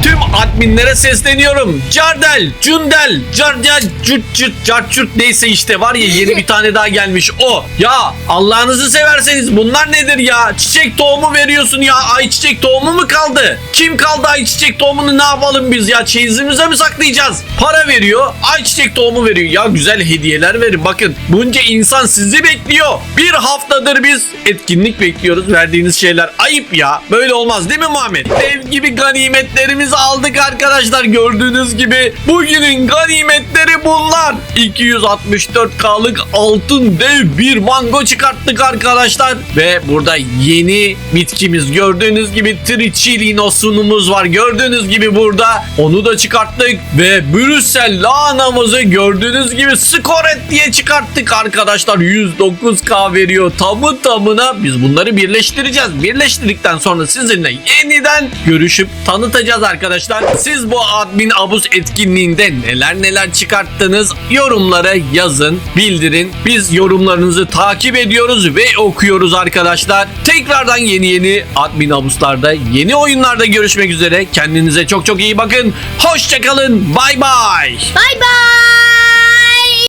天马 adminlere sesleniyorum. Cardel, Cundel, Carcal, Cürt Cürt Carçurt neyse işte var ya yeni bir tane daha gelmiş o. Ya Allah'ınızı severseniz bunlar nedir ya? Çiçek tohumu veriyorsun ya. Ayçiçek tohumu mu kaldı? Kim kaldı ayçiçek tohumunu ne yapalım biz ya? Çeyizimize mi saklayacağız? Para veriyor, ayçiçek tohumu veriyor. Ya güzel hediyeler verin. Bakın bunca insan sizi bekliyor. Bir haftadır biz etkinlik bekliyoruz. Verdiğiniz şeyler ayıp ya. Böyle olmaz değil mi Muhammed? Dev gibi ganimetlerimizi aldık arkadaşlar. Gördüğünüz gibi bugünün ganimetleri bunlar. 264K'lık altın dev bir mango çıkarttık arkadaşlar. Ve burada yeni bitkimiz gördüğünüz gibi trichilinosunumuz var. Gördüğünüz gibi burada onu da çıkarttık. Ve Brüssel lahanamızı gördüğünüz gibi skoret diye çıkarttık arkadaşlar. 109K veriyor tamı tamına. Biz bunları birleştireceğiz. Birleştirdikten sonra sizinle yeniden görüşüp tanıtacağız arkadaşlar. Siz bu admin abuz etkinliğinde neler neler çıkarttınız yorumlara yazın, bildirin. Biz yorumlarınızı takip ediyoruz ve okuyoruz arkadaşlar. Tekrardan yeni yeni admin abuzlarda, yeni oyunlarda görüşmek üzere. Kendinize çok çok iyi bakın. Hoşçakalın. Bay bay. Bay bay.